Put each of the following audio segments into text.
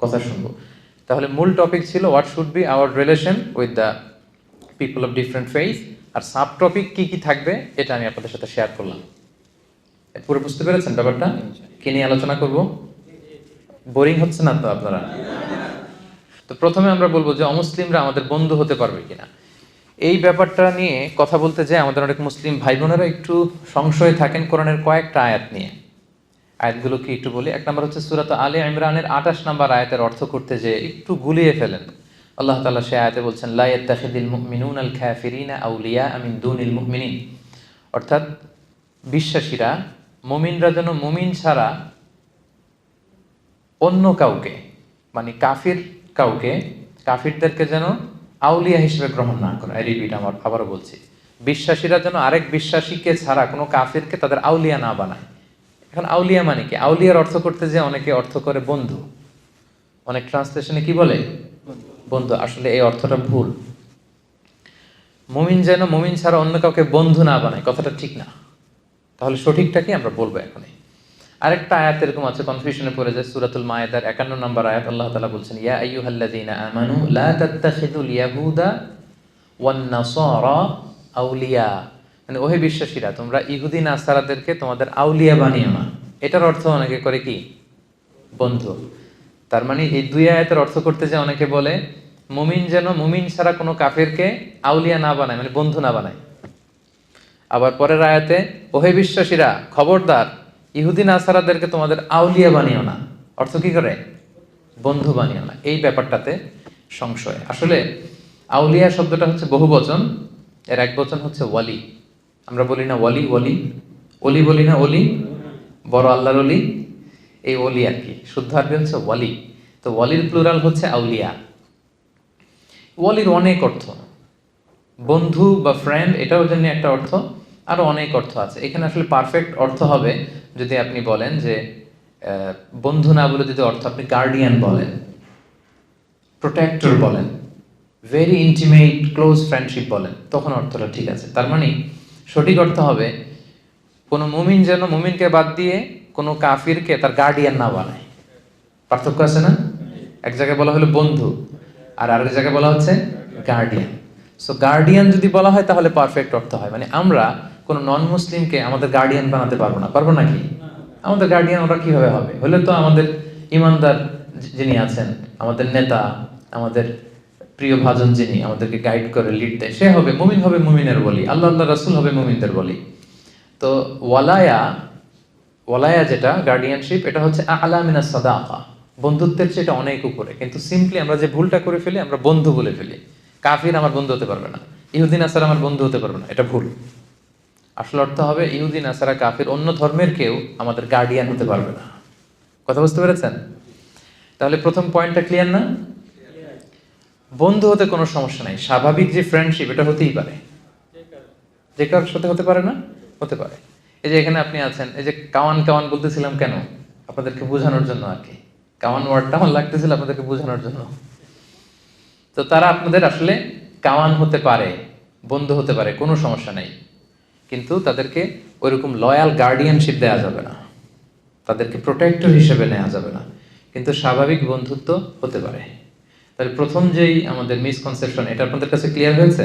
কথা শুনব। তাহলে মূল টপিক ছিল what should be our relation with the people of different faith R sub topic কি কি থাকবে এটা আমি আপনাদের সাথে শেয়ার করলাম। পুরো বুঝতে পেরেছেন ব্যাপারটা? কি নিয়ে আলোচনা করব? বোরিং হচ্ছে না তো আপনারা? তো প্রথমে আমরা বলব যে অমুসলিমরা আমাদের বন্ধু হতে পারবে কিনা। এই ব্যাপারটা নিয়ে কথা বলতে যে আমাদের অনেক মুসলিম ভাই বোনেরা একটু সংশয়ে থাকেন কোরআনের কয়েকটা আয়াত নিয়ে। আয়াতগুলো কি একটু বলি। এক নম্বর হচ্ছে সুরাত আলী ইমরানের আঠাশ নম্বর আয়াতের অর্থ করতে যে একটু গুলিয়ে ফেলেন। আল্লাহ তালা সে আয়াতে বলছেন, লা ইয়াত্তাখিদিল মুমিনুন আল কাফিরিনা আউলিয়া মিন দুনিল মুমিনিন। অর্থাৎ বিশ্বাসীরা, মুমিনরা যেন মুমিন ছাড়া অন্য কাউকে মানে কাফির কাউকে, কাফিরদেরকে যেন আউলিয়া হিসেবে গ্রহণ না করে। রিপিট আমার আবারও বলছি। বিশ্বাসীরা যেন আরেক বিশ্বাসীকে ছাড়া কোনো কাফিরকে তাদের আউলিয়া না বানায়। এখন আউলিয়া মানে কি? আউলিয়ার অর্থ করতে যে অনেকে অর্থ করে বন্ধু। অনেক ট্রান্সলেশনে কি বলে? বন্ধু। আসলে এই অর্থটা ভুল। মুমিন যেন মুমিন ছাড়া অন্য কাউকে বন্ধু না বানায় কথাটা ঠিক না। তাহলে সঠিকটা কি? আমরা বলব এখনই। আরেকটা আয়াত এরকম আছে কনফিউশনে পড়ে যায় সুরাতুল মায়েদার একান্ন নম্বর আয়াত আল্লাহ তালা বলছেন ইয়া আইয়ুহাল্লাযীনা আমানু লা তাত্তাখিদুল ইয়াহুদা ওয়ান নাসারা আউলিয়া মানে ওহে বিশ্বাসীরা, তোমরা ইহুদি নাসারাদেরকে তোমাদের আউলিয়া বানিও না এটার অর্থ অনেকে করে কি? বন্ধু। তার মানে এই দুই আয়াতের অর্থ করতে যে অনেকে বলে, মুমিন যেন মুমিন ছাড়া কোনো কাফেরকে আউলিয়া না বানায় মানে বন্ধু না বানায়। আবার পরের আয়াতে, ওহে বিশ্বাসীরা, খবরদার, ইহুদি নাসারাদেরকে তোমাদের আউলিয়া বানিও না। অর্থ কি করে? বন্ধু বানিও না। এই ব্যাপারটাতে সংশয়। আসলে আউলিয়া শব্দটা হচ্ছে বহু বচন এর এক বচন হচ্ছে ওয়ালি। আমরা বলি না ওয়ালি ওয়ালি। অলি বলি না অলি বড় আল্লাহর অলি এই অলি আর কি, শুদ্ধ আরবি হচ্ছে ওয়ালি। তো ওয়ালির প্লুরাল হচ্ছে আউলিয়া। ওয়ালির অনেক অর্থ। বন্ধু বা ফ্রেন্ড এটাও জন্য একটা অর্থ। আরও অনেক অর্থ আছে। এখানে আসলে পারফেক্ট অর্থ হবে যদি আপনি বলেন যে বন্ধু না বলে যদি অর্থ আপনি গার্ডিয়ান বলেন প্রোটেক্টর বলেন ভেরি ইন্টিমেট ক্লোজ ফ্রেন্ডশিপ বলেন, তখন অর্থটা ঠিক আছে। তার মানে সঠিক অর্থ হবে, কোনো মুমিন যেন মুমিনকে বাদ দিয়ে কোনো কাফিরকে তার গার্ডিয়ান না বানায়। পার্থক্য আছে না? এক জায়গায় বলা হলো বন্ধু, আর আরেক জায়গায় বলা হচ্ছে গার্ডিয়ান সো গার্ডিয়ান যদি বলা হয়, তাহলে পারফেক্ট অর্থ হয়। মানে আমরা কোনো নন মুসলিমকে আমাদের গার্ডিয়ান বানাতে পারব না। পারব নাকি? আমাদের গার্ডিয়ান ওরা কীভাবে হবে? হলে তো আমাদের ইমানদার যিনি আছেন, আমাদের নেতা, আমাদের প্রিয় ভাজন যিনি আমাদেরকে গাইড করে লিড দেয়, সে হবে মুমিন, হবে মুমিনের বলি। আল্লাহ আল্লাহ রাসুল হবে মুমিনদের বলি। তো ওয়ালায়া ওয়ালায়া যেটা গার্ডিয়ানশিপ এটা হচ্ছে আলামিনা সাদাকা। বন্ধুত্বের চেয়ে এটা অনেক উপরে। কিন্তু সিম্পলি আমরা যে ভুলটা করে ফেলি, আমরা বন্ধু বলে ফেলি। কাফির আমার বন্ধু হতে পারবে না। ইহুদিন আসার আমার বন্ধু হতে পারবে না। এটা ভুল। আসল অর্থ হবে ইহুদিন আসারা কাফির, অন্য ধর্মের কেউ আমাদের গার্ডিয়ান হতে পারবে না। কথা বুঝতে পেরেছেন? তাহলে প্রথম পয়েন্টটা ক্লিয়ার না? বন্ধু হতে কোনো সমস্যা নাই। স্বাভাবিক যে ফ্রেন্ডশিপ এটা হতেই পারে। যে কারোর সাথে হতে পারে না, হতে পারে। এই যে এখানে আপনি আছেন, এই যে কাওয়ান কাওয়ান বলতেছিলাম কেন? আপনাদেরকে বোঝানোর জন্য আর কি। কাওয়ান ওয়ার্ডটা আমার লাগতেছিল আপনাদেরকে বোঝানোর জন্য। তো তারা আপনাদের আসলে কাওয়ান হতে পারে, বন্ধু হতে পারে, কোনো সমস্যা নেই। কিন্তু তাদেরকে ওইরকম লয়াল গার্ডিয়ানশিপ দেওয়া যাবে না। তাদেরকে প্রোটেক্টর হিসেবে নেওয়া যাবে না। কিন্তু স্বাভাবিক বন্ধুত্ব হতে পারে। তাহলে প্রথম যেই আমাদের মিসকনসেপশন এটা আপনাদের কাছে ক্লিয়ার হয়েছে?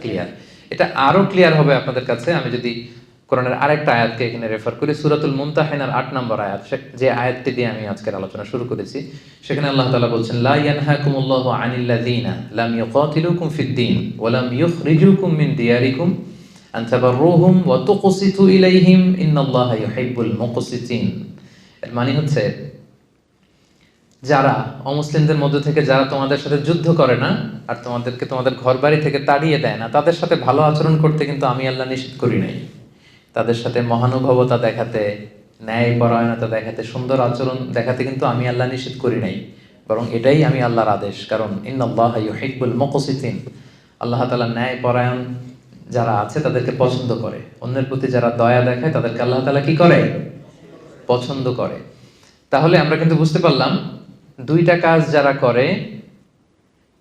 ক্লিয়ার এটা আরও ক্লিয়ার হবে আপনাদের কাছে। আমি যদি কোরআনের আরেকটা আয়াতকে এখানে রেফার করি, সুরাতুল মুমতাহিনার আট নম্বর আয়াত যে আয়াতটি দিয়ে আমি আজকের আলোচনা শুরু করেছি, সেখানে আল্লাহ তাআলা বলছেন, লা ইয়ানহাকুমুল্লাহু আনিল্লাযীনা লাম ইউকাতিলুকুম ফিদ-দীন ওয়া লাম ইউখরিজুকুম মিন দিয়ারিকুম আন তাবাররুহুম ওয়া তুকসিতু ইলাইহিম ইন্নাল্লাহা ইউহিব্বুল মুকসিতিন। এর মানে হচ্ছে যারা অমুসলিমদের মধ্যে থেকে যারা তোমাদের সাথে যুদ্ধ করে না, আর তোমাদেরকে তোমাদের ঘর বাড়ি থেকে তাড়িয়ে দেয় না, তাদের সাথে ভালো আচরণ করতে কিন্তু আমি আল্লাহ নিষেধ করি নাই। তাদের সাথে মহানুভবতা দেখাতে, ন্যায় পরায়ণতা দেখাতে, সুন্দর আচরণ দেখাতে কিন্তু আমি আল্লাহ নিষেধ করি নাই। বরং এটাই আমি আল্লাহর আদেশ, কারণ ইন্নাল্লাহ ইউহিব্বুল মুকসিতিন। আল্লাহ তাআলা ন্যায় পরায়ণ যারা আছে, তাদেরকে পছন্দ করে। অন্যের প্রতি যারা দয়া দেখায়, তাদেরকে আল্লাহ তালা কি করে? পছন্দ করে। তাহলে আমরা কিন্তু বুঝতে পারলাম দুইটা কাজ যারা করে,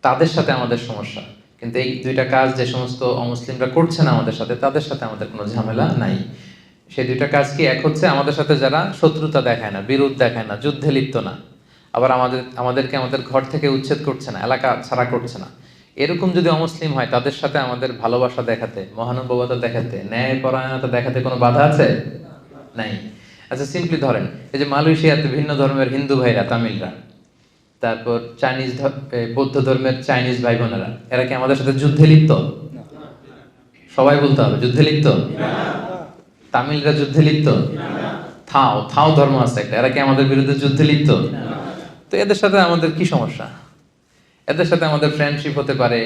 তাদের সাথে আমাদের সমস্যা। কিন্তু এই দুইটা কাজ যে সমস্ত অমুসলিমরা করছে না আমাদের সাথে, তাদের সাথে আমাদের কোনো ঝামেলা নাই। সেই দুইটা কাজ কি এক হচ্ছে আমাদের সাথে যারা শত্রুতা দেখায় না, বিরোধ দেখায় না, যুদ্ধে লিপ্ত না, আবার আমাদের, আমাদেরকে আমাদের ঘর থেকে উচ্ছেদ করছে না, এলাকা ছাড়া করছে না। এরকম যদি অমুসলিম হয়, তাদের সাথে আমাদের ভালোবাসা দেখাতে, মহানুভবতা দেখাতে ন্যায় পরায়ণতা দেখাতে কোনো বাধা আছে? নাই। আচ্ছা সিম্পলি ধরেন, এই যে মালয়েশিয়াতে ভিন্ন ধর্মের হিন্দু ভাইরা, তামিলরা তারপর চাইনিজ বৌদ্ধ ধর্মের চাইনিজ ভাই বোনেরা, এরা কি আমাদের সাথে যুদ্ধে লিপ্ত? সবাই বলতে হবে, যুদ্ধে লিপ্ত? তামিলরা যুদ্ধে লিপ্ত? থাও থাও ধর্ম আছে একটা, এরা কি আমাদের বিরুদ্ধে যুদ্ধে লিপ্ত? তো এদের সাথে আমাদের কি সমস্যা? এদের সাথে আমাদের ফ্রেন্ডশিপ হতে পারে,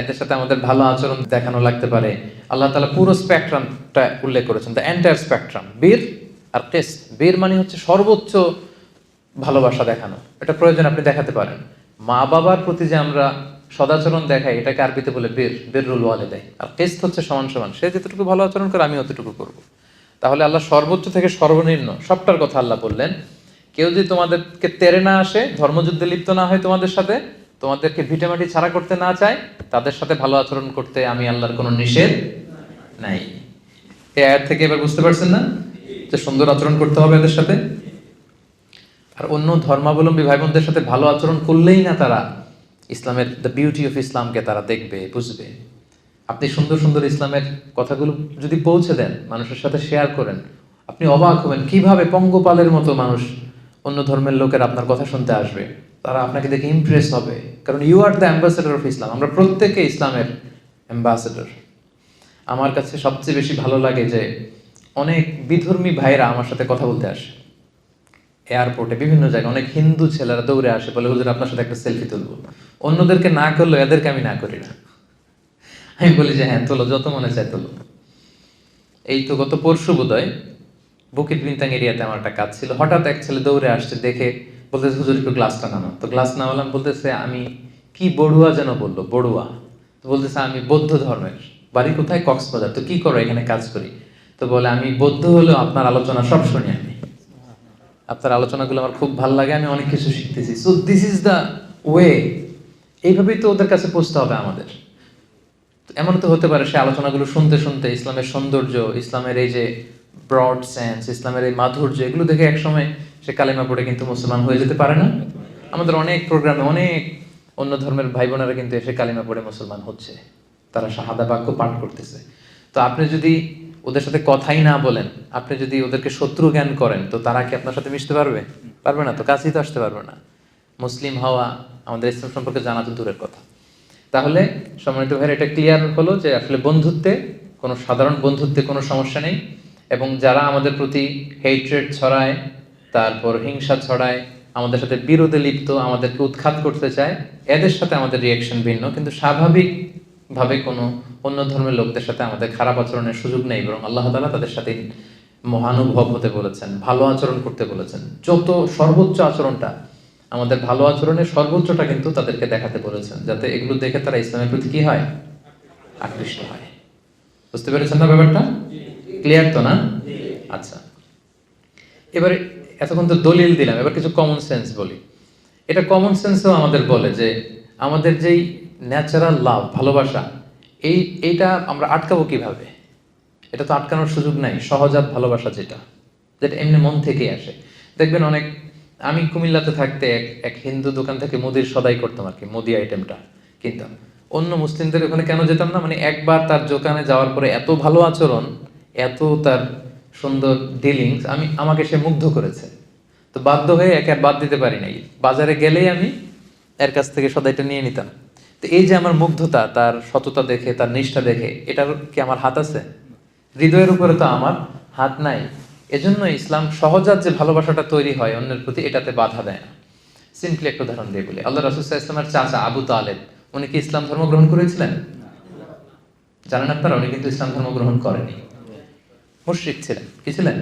এদের সাথে আমাদের ভালো আচরণ দেখানো লাগতে পারে। আল্লাহ তালা পুরো স্পেকট্রামটা উল্লেখ করেছেন দ্য এন্টায়ার স্পেকট্রাম বীর আর কেস বীর মানে হচ্ছে সর্বোচ্চ ভালোবাসা দেখানো। এটা প্রয়োজন আপনি দেখাতে পারেন। মা বাবার প্রতি যে আমরা সদাচরণ দেখাই, এটাকে আরবিতে বলে বের বীর রুল ওয়ালে দেয়। আর কেস হচ্ছে সমান সমান। সে যতটুকু ভালো আচরণ করে আমি অতটুকু করব। তাহলে আল্লাহ সর্বোচ্চ থেকে সর্বনিম্ন সবটার কথা আল্লাহ বললেন, কেউ যদি তোমাদেরকে তেরে না আসে, ধর্মযুদ্ধে লিপ্ত না হয় তোমাদের সাথে, তোমাদেরকে ভিটেমাটি ছাড়া করতে না চায়, তাদের সাথে ভালো আচরণ করতে আমি আল্লাহর কোনো নিষেধ নাই। এই আয়াত থেকে এবার বুঝতে পারছেন না? যে সুন্দর আচরণ করতে হবে এদের সাথে। আর অন্য ধর্মাবলম্বী ভাই বোনদের সাথে ভালো আচরণ করলেই না তারা ইসলামের দ্য বিউটি অফ ইসলামকে তারা দেখবে, বুঝবে। আপনি সুন্দর সুন্দর ইসলামের কথাগুলো যদি পৌঁছে দেন, মানুষের সাথে শেয়ার করেন, আপনি অবাক হবেন কীভাবে পঙ্গপালের মতো মানুষ অন্য ধর্মের লোকের আপনার কথা শুনতে আসবে। তারা আপনাকে দেখে ইমপ্রেস হবে, কারণ you are the ambassador of Islam আমরা প্রত্যেকে ইসলামের অ্যাম্বাসেডর আমার কাছে সবচেয়ে বেশি ভালো লাগে যে অনেক বিধর্মী ভাইরা আমার সাথে কথা বলতে আসে। এয়ারপোর্টে বিভিন্ন জায়গায় অনেক হিন্দু ছেলেরা দৌড়ে আসে, বলে, হুজুর, আপনার সাথে একটা সেলফি তুলবো। অন্যদেরকে না করলেও এদেরকে আমি না করি না। আমি বলি যে হ্যাঁ তোলো, যত মনে চায় তোলো। এই তো গত পরশু বোধহয় বুকিট বিনতাং এরিয়াতে আমার একটা কাজ ছিল। হঠাৎ এক ছেলে দৌড়ে আসছে, দেখে বলতেছে, হুজুর, একটু গ্লাসটা নামা তো গ্লাস নামালাম বলতেছে, আমি কি বড়ুয়া যেন বলল? বড়ুয়া? তো বলতেছে, আমি বৌদ্ধ ধর্মের। বাড়ি কোথায়? কক্সবাজার। তো কি করো, এখানে কাজ করি? তো বলে, আমি বৌদ্ধ হলেও আপনার আলোচনা সব শুনি আমি। আপনার আলোচনাগুলো আমার খুব ভালো লাগে, আমি অনেক কিছু শিখতেছি। So this is the way এইভাবেই তো ওদের কাছে পৌঁছতে হবে আমাদের। এমন তো হতে পারে সে আলোচনাগুলো শুনতে শুনতে ইসলামের সৌন্দর্য, ইসলামের এই যে ব্রড সেন্স ইসলামের এই মাধুর্য, এগুলো দেখে একসময় সে কালিমা পড়ে কিন্তু মুসলমান হয়ে যেতে পারে না। আমাদের অনেক প্রোগ্রামে অনেক অন্য ধর্মের ভাই বোনেরা কিন্তু এসে কালিমা পড়ে মুসলমান হচ্ছে। তারা শাহাদা বাক্য পাঠ করতেছে। তো আপনি যদি ওদের সাথে কথাই না বলেন। আপনি যদি ওদেরকে শত্রু জ্ঞান করেন, তো তারা কি আপনার সাথে মিশতে পারবে? পারবে না তো, কাছেই তো আসতে পারবে না। মুসলিম হওয়া আমাদের ইসলাম সম্পর্কে জানা তো দূরের কথা। তাহলে, সম্মানিত ভাইয়ের, এটা ক্লিয়ার হলো যে আসলে বন্ধুত্বে কোনো সাধারণ বন্ধুত্বে কোনো সমস্যা নেই এবং যারা আমাদের প্রতি হেট্রেড ছড়ায়, তারপর হিংসা ছড়ায়, আমাদের সাথে বিরোধে লিপ্ত, আমাদেরকে উৎখাত করতে চায়, এদের সাথে আমাদের রিয়াকশন ভিন্ন। কিন্তু স্বাভাবিকভাবে কোনো অন্য ধর্মের লোকদের সাথে আমাদের খারাপ আচরণের সুযোগ নেই, বরং আল্লাহ তালা তাদের সাথে মহানুভব হতে বলেছেন, ভালো আচরণ করতে বলেছেন। যত সর্বোচ্চ আচরণটা, আমাদের ভালো আচরণের সর্বোচ্চটা কিন্তু তাদেরকে দেখাতে বলেছেন, যাতে এগুলো দেখে তারা ইসলামের প্রতি কি হয়? আকৃষ্ট হয়। বুঝতে পেরেছেন না ব্যাপারটা? ক্লিয়ার তো না? আচ্ছা। এবারে এতক্ষণ তো দলিল দিলাম, এবার কিছু কমন সেন্স বলি। এটা কমন সেন্সও আমাদের বলে যে, আমাদের যেই ন্যাচারাল লাভ, ভালোবাসা, এই, এইটা আমরা আটকাবো কীভাবে? এটা তো আটকানোর সুযোগ নাই সহজাত ভালোবাসা যেটা যেটা এমনি মন থেকেই আসে। দেখবেন অনেক, আমি কুমিল্লাতে থাকতে এক এক হিন্দু দোকান থেকে মুদির সদাই করতাম আর কি, মুদি আইটেমটা কিনতাম। অন্য মুসলিমদের ওখানে কেন যেতাম না? মানে একবার তার দোকানে যাওয়ার পরে এত ভালো আচরণ, এত তার সুন্দর ডিলিংস আমি, আমাকে সে মুগ্ধ করেছে। তো বাধ্য হয়ে একে আর বাদ দিতে পারি নাই। বাজারে গেলেই আমি এর কাছ থেকে সদাইটা নিয়ে নিতাম। তো এই যে আমার মুগ্ধতা, তার সততা দেখে, তার নিষ্ঠা দেখে, এটার কি আমার হাত আছে? হৃদয়ের উপরে তো আমার হাত নাই। এজন্য ইসলাম সহজাত যে ভালোবাসাটা তৈরি হয় অন্যের প্রতি, এটাতে বাধা দেয় না। সিম্পলি একটা উদাহরণ দিয়ে বলি। আল্লাহ রাসুসাহ ইসলামের চাচা আবু তালেব, উনি কি ইসলাম ধর্ম গ্রহণ করেছিলেন? জানেন আপনারা, উনি কিন্তু ইসলাম ধর্ম গ্রহণ করেনি। মুশরিক ছিলেন। কি ছিলেন?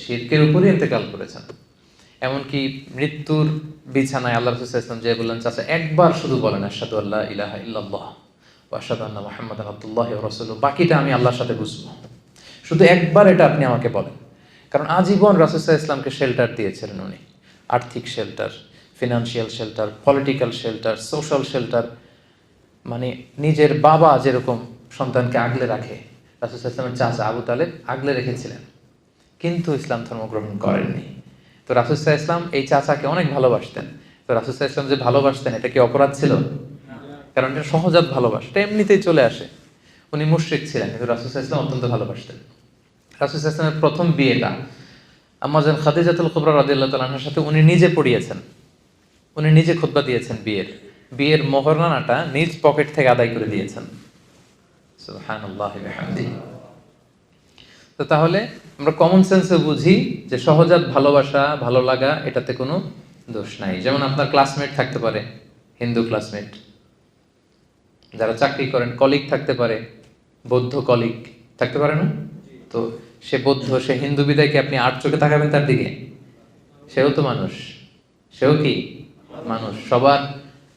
শিরকের উপরই ইন্তেকাল করেছেন। এমনকি মৃত্যুর বিছানায় আল্লাহ রসুল ইসলাম যে বললেন, চাচা, একবার শুধু বলেন আসাদু আল্লাহ ইলাহা ইল্লাল্লাহ আসাদু আল্লাহ মোহাম্মদ আব্দুল্লাহ রসুল বাকিটা আমি আল্লাহর সাথে বুঝব। শুধু একবার এটা আপনি আমাকে বলেন। কারণ আজীবন রাসুসাহ ইসলামকে শেল্টার দিয়েছিলেন উনি। আর্থিক shelter financial shelter political shelter social shelter মানে নিজের বাবা যেরকম সন্তানকে আগলে রাখে রাসুসাহ ইসলামের চাচা আবু তালেব আগলে রেখেছিলেন। কিন্তু ইসলাম ধর্ম গ্রহণ করেননি। তো রাসুসাহ ইসলাম এই চাচাকে অনেক ভালোবাসতেন। তো রাসুসাহ ইসলাম যে ভালোবাসতেন, এটা কি অপরাধ ছিল? কারণ এটা সহজাত ভালোবাসা। এমনিতেই চলে আসে। উনি মুশ্রিক ছিলেন, কিন্তু রাসুসাহ ইসলাম অত্যন্ত ভালোবাসতেন। রাসুসাহ ইসলামের প্রথম বিয়েটা আমাজন খাদিজাতুল কুবরা রাদিল্লাহ তালাহার সাথে উনি নিজে পড়িয়েছেন। উনি নিজে খুতবা দিয়েছেন বিয়ের। বিয়ের মোহরানাটা নিজ পকেট থেকে আদায় করে দিয়েছেন। সুবহানাল্লাহ বিহামদিহি। তো তাহলে আমরা কমন সেন্সে বুঝি যে সহজাত ভালোবাসা, ভালো লাগা, এটাতে কোনো দোষ নাই। যেমন আপনার ক্লাসমেট থাকতে পারে, হিন্দু ক্লাসমেট যারা চাকরি করেন কলিগ থাকতে পারে, বৌদ্ধ কলিগ থাকতে পারে না? তো সে বৌদ্ধ, সে হিন্দু বিদায়কে আপনি আট চোখে তাকাবেন তার দিকে? সেও তো মানুষ। সেও কি মানুষ? সবার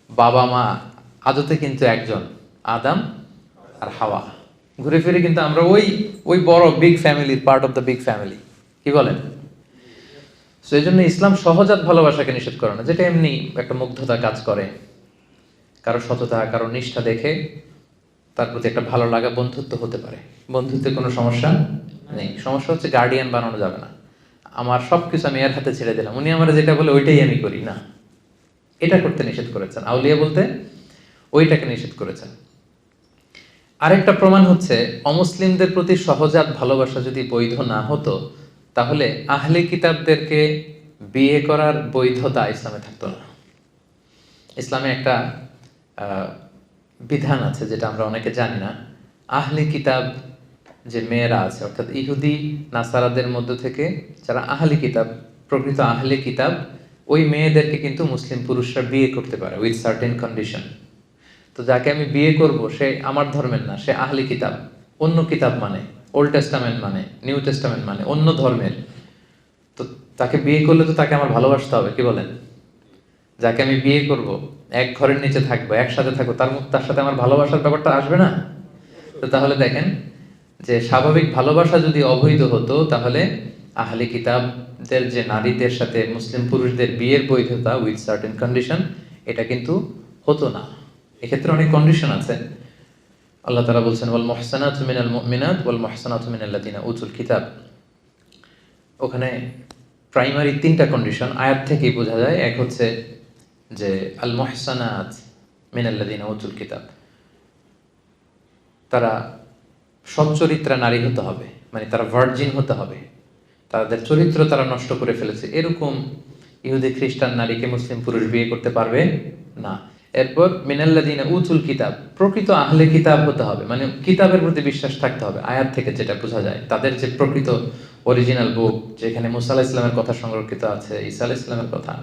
বাবা মা আদতে কিন্তু একজন, আদাম আর হাওয়া। ঘুরে ফিরে কিন্তু আমরা ওই ওই বড় বিগ ফ্যামিলির part of the big family কি বলেন? তো এই জন্য ইসলাম সহজাত ভালোবাসাকে নিষেধ করে না, যেটা এমনি একটা মুগ্ধতা কাজ করে। কারও সততা, কারও নিষ্ঠা দেখে তার প্রতি একটা ভালো লাগা বন্ধুত্ব হতে পারে। বন্ধুত্বে কোনো সমস্যা নেই। সমস্যা হচ্ছে গার্ডিয়ান বানানো যাবে না। আমার সব কিছু আমি এর হাতে ছেড়ে দিলাম। উনি আমার যেটা বলে ওইটাই আমি করি। না। এটা করতে নিষেধ করেছেন। আউলিয়া বলতে ওইটাকে নিষেধ করেছেন। আরেকটা প্রমাণ হচ্ছে, অমুসলিমদের প্রতি সহজাত ভালোবাসা যদি বৈধ না হতো, তাহলে আহলে কিতাবদেরকে বিয়ে করার বৈধতা ইসলামে থাকতো না। ইসলামে একটা বিধান আছে যেটা আমরা অনেকে জানি না। আহলে কিতাব যে মেয়েরা আছে, অর্থাৎ ইহুদি, নাসারাদের মধ্য থেকে যারা আহলে কিতাব, প্রকৃত আহলে কিতাব, ওই মেয়েদেরকে কিন্তু মুসলিম পুরুষরা বিয়ে করতে পারে উইথ সার্টেন কন্ডিশন তো যাকে আমি বিয়ে করব, সে আমার ধর্মের না, সে আহলি কিতাব। অন্য কিতাব মানে ওল্ড টেস্টামেন্ট মানে নিউ টেস্টামেন্ট মানে অন্য ধর্মের। তো তাকে বিয়ে করলে তো তাকে আমার ভালোবাসতে হবে, কি বলেন? যাকে আমি বিয়ে করব, এক ঘরের নিচে থাকব, একসাথে থাকব, তার তার সাথে আমার ভালোবাসার ব্যাপারটা আসবে না? তো তাহলে দেখেন যে স্বাভাবিক ভালোবাসা যদি অবৈধ হতো, তাহলে আহলি কিতাবদের যে নারীদের সাথে মুসলিম পুরুষদের বিয়ের বৈধতা উইথ সার্টেন কন্ডিশন এটা কিন্তু হতো না। এক্ষেত্রে অনেক কন্ডিশন আছে। আল্লাহ তারা বলছেন, ওয়াল মহসানাত মিনাল মুমিনাত, ওয়াল মহসানাত মিনাল্লাযিনা উতুল কিতাব। ওখানে প্রাইমারি তিনটা কন্ডিশন আয়াত থেকেই বোঝা যায়। এক হচ্ছে যে, আল মহসানাত মিনাল্লাযিনা উতুল কিতাব। তারা সচ্চরিত্রা নারী হতে হবে মানে তারা ভার্জিন হতে হবে। তাদের চরিত্র তারা নষ্ট করে ফেলেছে। এরকম ইহুদি খ্রিস্টান নারীকে মুসলিম পুরুষ বিয়ে করতে পারবে না। এরপর মিনাল্লাদিনা উতুল কিতাব। প্রকৃত আহলে কিতাব হতে হবে মানে কিতাবের প্রতি বিশ্বাস থাকতে হবে, আয়াত থেকে যেটা বোঝা যায়। তাদের যে প্রকৃত অরিজিনাল বুক যেখানে মুসা আলাহ ইসলামের কথা সংরক্ষিত আছে, ঈসা আলাহ ইসলামের কথা